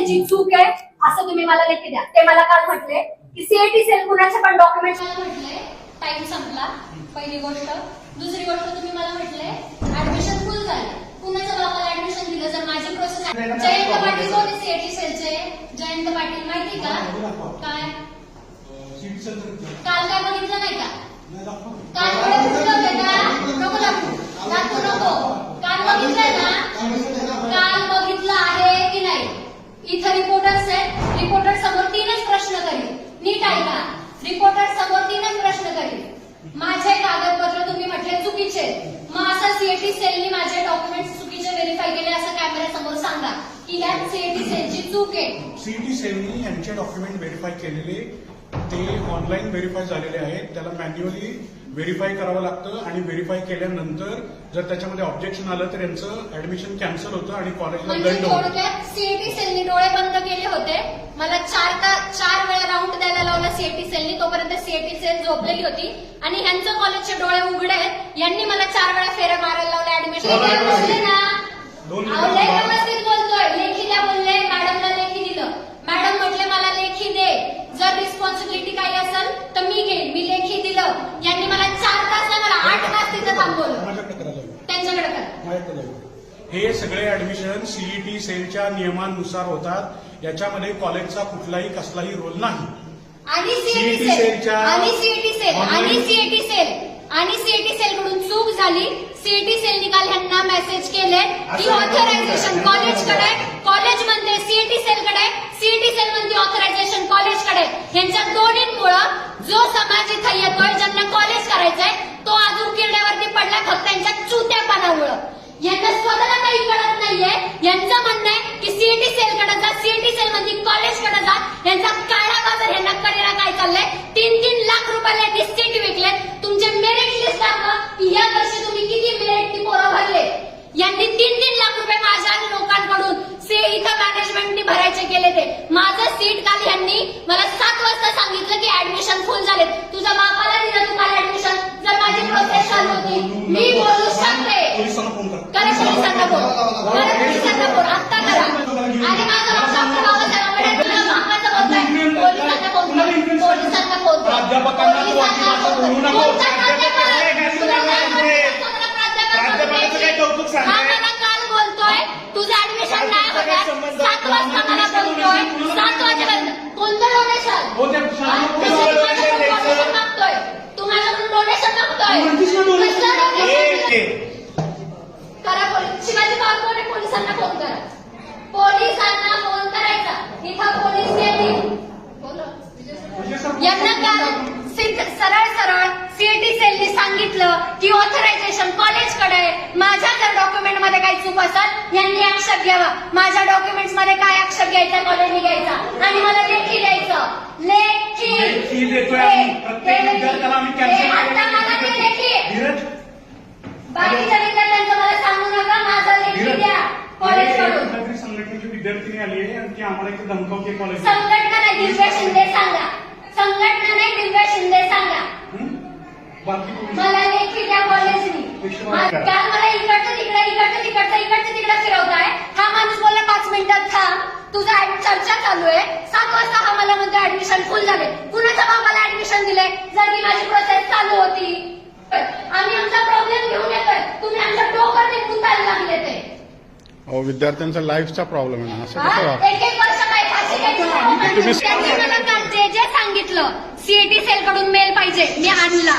सेलची चूक आहे असं तुम्ही मला लेखी द्या. ते मला काल म्हटले की सीएटी सेल कुणाचे पण डॉक्युमेंट म्हटले टाइम संपला पहिली गोष्ट. दुसरी गोष्ट तुम्ही मला म्हटले ऍडमिशन फुल झाले. कुणाच्या बाबाला ऍडमिशन दिलं? जर माझी प्रोसेस जयंत पाटील कोण सीएटी सेलचे जयंत पाटील माहिती का? काय? काल काय बघितलं नाही का? काल डोळे फुटले होते का नको दाखवू दाखवू नको काल बघितलंय ना काल बघितलं आहे की नाही इथं रिपोर्टर्स आहेत रिपोर्टर समोर तीनच प्रश्न करील नीट ऐका रिपोर्टर समोर तीनच प्रश्न करील. माझे कागदपत्र तुम्ही म्हटले चुकीचे. मग असं सीएटी सेलनी माझे डॉक्युमेंट चुकीचे व्हेरीफाय केले असं कॅमेरा समोर सांगा. की यात सीएटी सेलची चूक आहे. सीईटी सेलनी यांचे डॉक्युमेंट व्हेरीफाय केलेले ते ऑनलाईन व्हेरीफाय झालेले आहेत. त्याला मॅन्युअली व्हेरीफाय करावं लागतं आणि व्हेरीफाय केल्यानंतर जर त्याच्यामध्ये ऑब्जेक्शन आलं तर यांचं ऍडमिशन कॅन्सल होतं आणि कॉलेजला म्हणजे दंड होतो. थोडक्यात सीएटी सेलनी डोळे बंद केले होते. मला चार का सीएटी सेलनी तोपर्यंत सीएटी सेल झोपलेली होती. आणि ह्यांचं कॉलेजचे डोळे उघडे आहेत. यांनी मला चार वेळा फेऱ्या मारायला लावल्या. ऍडमिशन ना. व्यवस्थित बोलतोय. लेखी द्या बोलले मॅडमला लेखी दिलं. मॅडम म्हटले मला लेखी दे. जर रिस्पॉन्सिबिलिटी काही असेल तर मी घेईन. मी लेखी दिलं. यांनी मला चार तास नाही मला आठ तास तिथं थांबवलं माझ्याकडे करा जाऊ त्यांच्याकडे करा. हे सगळे ऍडमिशन सीईटी सेलच्या नियमानुसार होतात. याच्यामध्ये कॉलेजचा कुठलाही कसलाही रोल नाही. आणि सीएटी CET सेल आणि सीएटी सेल आणि सीएटी सेल आणि सीएटी सेल कडून चूक झाली. सीएटी सेल निकाल ह्यांना मेसेज केले. की ऑथरायझेशन. कॉलेजकडे कॉलेज म्हणते सीएटी सेलकडे सीएटी सेल म्हणते ऑथरायझेशन कॉलेजकडे यांच्या दोन्हीमुळं जो समाज इथं येतोय ज्यांना कॉलेज करायचंय तो आज उकिरड्यावरती पडला फक्त त्यांच्या चुत्यापणामुळं. यांना स्वतःला काही कळत नाहीये. यांचं म्हणणं आहे की सीईटी सेल कडे जा सीएटी सेल म्हणजे कॉलेजकडे जा. यांचा काळा बाजार यांना कडेला काय चाललंय? तीन तीन लाख रुपयाला यांनी सीट विकले तुमचे मेरिट लिस्ट दाखवा की या वर्षी तुम्ही किती मेरिटची पोरं भरले. यांनी तीन तीन लाख रुपये माझ्या लोकांकडून से इथं मॅनेजमेंटनी भरायचे केले ते. माझं सीट काल यांनी मला सात वाजता सांगितलं की ऍडमिशन फुल झाले तुझ्या बापाला दिलं तुम्हाला ऍडमिशन जर माझी प्रोसेस चालू होती मी बोलू शकते पोलिसांना फोन करा करा पोलिसांना फोन करा पोलिसांना फोन आत्ता करा आणि माझा बाप डॉक्टर बाबासाहेब आंबेडकर तुला मामाचं बोलतोय पोलिसांना फोन कर पोलिसांना फोन कर प्राध्यापकांना तू अशी भाषा बोलू नको. कोणता प्राध्यापक? प्राध्यापक तुला काय बोलतोय. बोलतोय? प्राध्यापक प्राध्यापकाचं काय कौतुक सांगताय? तुझं ऍडमिशन नाही होणार संबंध? सात वाजता मला बोलतोय सात वाजेपर्यंत कोणतं डोनेशन हो, त्या शाळेत डोनेशन मागतोय तू माझ्याकडून डोनेशन मागतोय म्हणतीस ना donation? कसलं ए, donation? ए. करा पोलीस शिवाजी पार्कमध्ये पोलिसांना फोन करा पोलिसांना फोन करायचा इथं पोलीस येतील यांना काल सिद्ध- सरळ सरळ सीएटी सेलनी सांगितलं की ऑथरायझेशन कॉलेजकडे आहे. माझ्या जर डॉक्युमेंटमध्ये काही चूक असेल यांनी आक्षेप घ्यावा. माझ्या डॉक्युमेंट्समध्ये काय आक्षेप घ्यायचा कॉलेजने घ्यायचा. आणि मला लेखी द्यायचं. लेखी. बाकीच्या विद्यार्थ्यांचं मला सांगू नका माझा लेखी द्या. कॉलेजकडून कुठल्यातरी संघटनेची विद्यार्थिनी आली आहे आणि ती आम्हाला इथे धमकावते कॉलेज संघटना नाही दिव्या शिंदे सांगा. संघटना नाही दिव्या शिंदे सांगा. मला लेखी द्या कॉलेजनी विश्वास करा. काल मला इकडचं तिकडे इकडचं तिकडचं इकडचं तिकडे फिरवताय. हा माणूस बोलला पाच मिनिटात थांब. तुझा ऍड- चर्चा चालू आहे. सात वाजता हा मला म्हणतो ऍडमिशन फुल झाले. कुणाच्या बाबाला ऍडमिशन दिले जर की माझी प्रोसेस चालू होती आम्ही आमचा प्रॉब्लेम घेऊन येतोय. तुम्ही आमच्या डोकं निघून जायला लागले ते. अहो विद्यार्थ्यांचा लाईफचा प्रॉब्लेम आहे ना असं कसं हा? एक एक वर्ष काय फाशी घ्यायची? तुम्ही- त्यांनी मला काल जे जे सांगितलं सीएटी सेल कडून मेल पाहिजे मी आणला.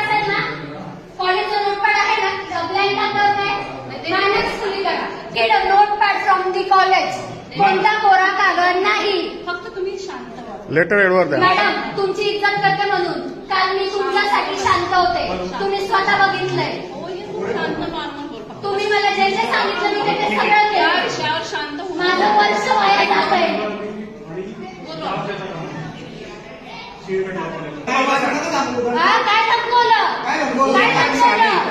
get a note pad from the college कोणता कोरा कागद नाही. फक्त तुम्ही शांत लेटर एडवर द्या. मॅडम तुमची इज्जत करते म्हणून. काल मी तुमच्यासाठी शांत होते. तुम्ही स्वतः बघितलंय. तुम्ही मला जे जे सांगितलं मी ते सगळं शांत माझं वर्ष वाया जात आहे काय थांबवलं काय थांबवलं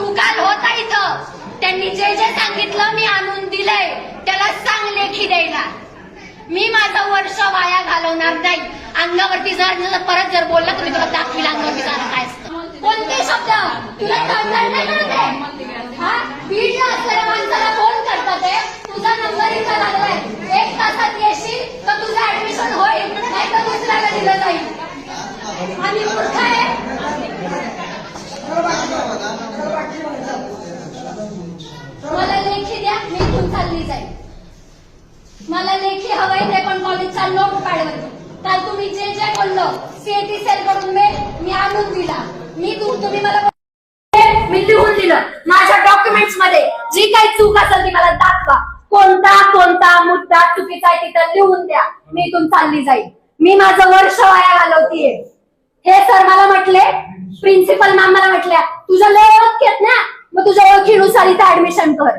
तू काल होता इथं. त्यांनी जे जे सांगितलं मी आणून दिलंय त्याला सांग लेखी द्यायला. मी माझं वर्ष वाया घालवणार नाही. अंगावरती जर परत जर बोललं तर मी तुला दाखवील अंगावरती जाणं काय असतं. कोणते शब्द? तुला कळणार नाही कळत आहे? असलेल्या माणसाला फोन करतात तुझा नंबर इथं लागलाय. एक तासात येशील तर तुझं ऍडमिशन होईल. नाही तर दुसऱ्याला दिलं जाईल. आणि मूर्ख आहे मला लेखी द्या मी इथून चालली जाईल. मला लेखी हवंय ते पण कॉलेजचा नोट पॅडवर काल तुम्ही जे जे बोललो सीएटी सेल कडून मेल मी आणून दिला. मी तुम्ही मला मी लिहून दिलं. माझ्या डॉक्युमेंट्समध्ये जी काही चूक असेल ती मला दाखवा. कोणता कोणता मुद्दा चुकीचा आहे तिथं लिहून द्या. मी इथून चालली जाईल. मी माझं वर्ष वाया घालवतीये. हे सर मला म्हटले प्रिन्सिपल मॅम मला म्हटल्या तुझ्या लय ओळख आहेत ना? मग तुझ्या ओळखीनुसार इथं ऍडमिशन कर.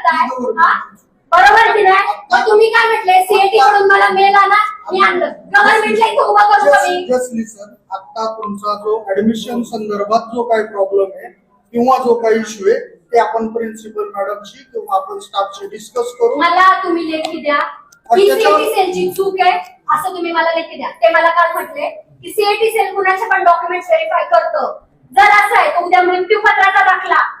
करताय हा? बरोबर की नाही? मग तुम्ही काय म्हटले? सीएटी कडून मला मेल आला मी आणलं. गव्हर्नमेंटला इथं उभं करू का मी लिसन आता तुमचा जो ऍडमिशन संदर्भात जो काही प्रॉब्लेम आहे किंवा जो काही इश्यू आहे ते आपण प्रिन्सिपल मॅडमशी किंवा आपण स्टाफशी डिस्कस करू. मला तुम्ही लेखी द्या. ही त्याच्यावर- सीएटी सेलची चूक आहे असं तुम्ही मला लेखी द्या. ते मला काल म्हटले की सीएटी सेल कुणाचे पण डॉक्युमेंट व्हेरीफाय करतो. जर असं आहे तर उद्या मृत्यूपत्राचा दाखला.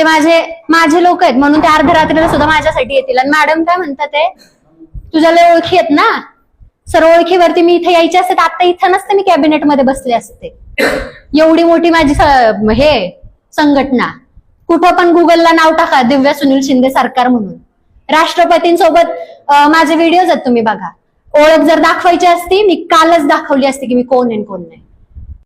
ते माझे माझे लोक आहेत. म्हणून ते अर्ध्या रात्रीला सुद्धा माझ्यासाठी येतील. आणि मॅडम काय म्हणतात ते तुझ्या लय ओळखी आहेत ना? सर ओळखीवरती मी इथे यायचे असते आता इथं नसते मी कॅबिनेटमध्ये बसले असते. एवढी मोठी माझी हे संघटना. कुठं पण गुगलला नाव टाका दिव्या सुनील शिंदे सरकार म्हणून. राष्ट्रपतींसोबत माझे व्हिडिओज आहेत तुम्ही बघा. ओळख जर दाखवायची असती मी कालच दाखवली असती की मी कोण आहे आणि कोण नाही.